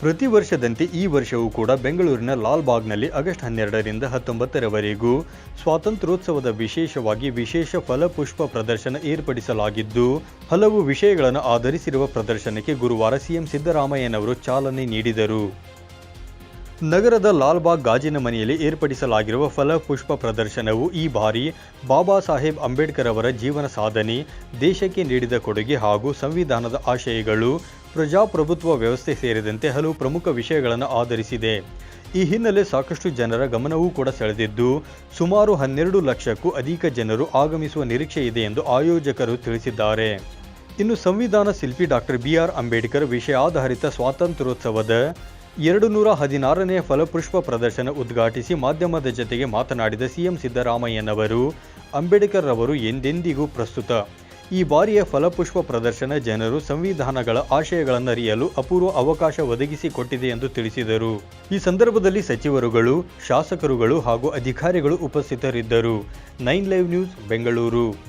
ಪ್ರತಿ ವರ್ಷದಂತೆ ಈ ವರ್ಷವೂ ಕೂಡ ಬೆಂಗಳೂರಿನ ಲಾಲ್ಬಾಗ್ನಲ್ಲಿ ಆಗಸ್ಟ್ ಹನ್ನೆರಡರಿಂದ ಹತ್ತೊಂಬತ್ತರವರೆಗೂ ಸ್ವಾತಂತ್ರ್ಯೋತ್ಸವದ ವಿಶೇಷವಾಗಿ ವಿಶೇಷ ಫಲಪುಷ್ಪ ಪ್ರದರ್ಶನ ಏರ್ಪಡಿಸಲಾಗಿದ್ದು, ಹಲವು ವಿಷಯಗಳನ್ನು ಆಧರಿಸಿರುವ ಪ್ರದರ್ಶನಕ್ಕೆ ಗುರುವಾರ ಸಿಎಂ ಸಿದ್ದರಾಮಯ್ಯನವರು ಚಾಲನೆ ನೀಡಿದರು. ನಗರದ ಲಾಲ್ಬಾಗ್ ಗಾಜಿನ ಮನೆಯಲ್ಲಿ ಏರ್ಪಡಿಸಲಾಗಿರುವ ಫಲಪುಷ್ಪ ಪ್ರದರ್ಶನವು ಈ ಬಾರಿ ಬಾಬಾ ಸಾಹೇಬ್ ಅಂಬೇಡ್ಕರ್ ಅವರ ಜೀವನ ಸಾಧನೆ, ದೇಶಕ್ಕೆ ನೀಡಿದ ಕೊಡುಗೆ ಹಾಗೂ ಸಂವಿಧಾನದ ಆಶಯಗಳು ಪ್ರಜಾಪ್ರಭುತ್ವ ವ್ಯವಸ್ಥೆ ಸೇರಿದಂತೆ ಹಲವು ಪ್ರಮುಖ ವಿಷಯಗಳನ್ನು ಆಧರಿಸಿದೆ. ಈ ಹಿನ್ನೆಲೆ ಸಾಕಷ್ಟು ಜನರ ಗಮನವೂ ಕೂಡ ಸೆಳೆದಿದ್ದು, ಸುಮಾರು ಹನ್ನೆರಡು ಲಕ್ಷಕ್ಕೂ ಅಧಿಕ ಜನರು ಆಗಮಿಸುವ ನಿರೀಕ್ಷೆ ಇದೆ ಎಂದು ಆಯೋಜಕರು ತಿಳಿಸಿದ್ದಾರೆ. ಇನ್ನು ಸಂವಿಧಾನ ಶಿಲ್ಪಿ ಡಾಕ್ಟರ್ ಬಿ ಆರ್ ಅಂಬೇಡ್ಕರ್ ವಿಷಯಾಧಾರಿತ ಸ್ವಾತಂತ್ರ್ಯೋತ್ಸವದ ಎರಡು ನೂರ ಹದಿನಾರನೇ ಫಲಪುಷ್ಪ ಪ್ರದರ್ಶನ ಉದ್ಘಾಟಿಸಿ ಮಾಧ್ಯಮದ ಜತೆಗೆ ಮಾತನಾಡಿದ ಸಿಎಂ ಸಿದ್ದರಾಮಯ್ಯನವರು, ಅಂಬೇಡ್ಕರ್ ಅವರು ಎಂದೆಂದಿಗೂ ಪ್ರಸ್ತುತ. ಈ ಬಾರಿಯ ಫಲಪುಷ್ಪ ಪ್ರದರ್ಶನ ಜನರು ಸಂವಿಧಾನಗಳ ಆಶಯಗಳನ್ನು ಅರಿಯಲು ಅಪೂರ್ವ ಅವಕಾಶ ಒದಗಿಸಿಕೊಟ್ಟಿದೆ ಎಂದು ತಿಳಿಸಿದರು. ಈ ಸಂದರ್ಭದಲ್ಲಿ ಸಚಿವರುಗಳು, ಶಾಸಕರುಗಳು ಹಾಗೂ ಅಧಿಕಾರಿಗಳು ಉಪಸ್ಥಿತರಿದ್ದರು. Nine live news, Bengaluru.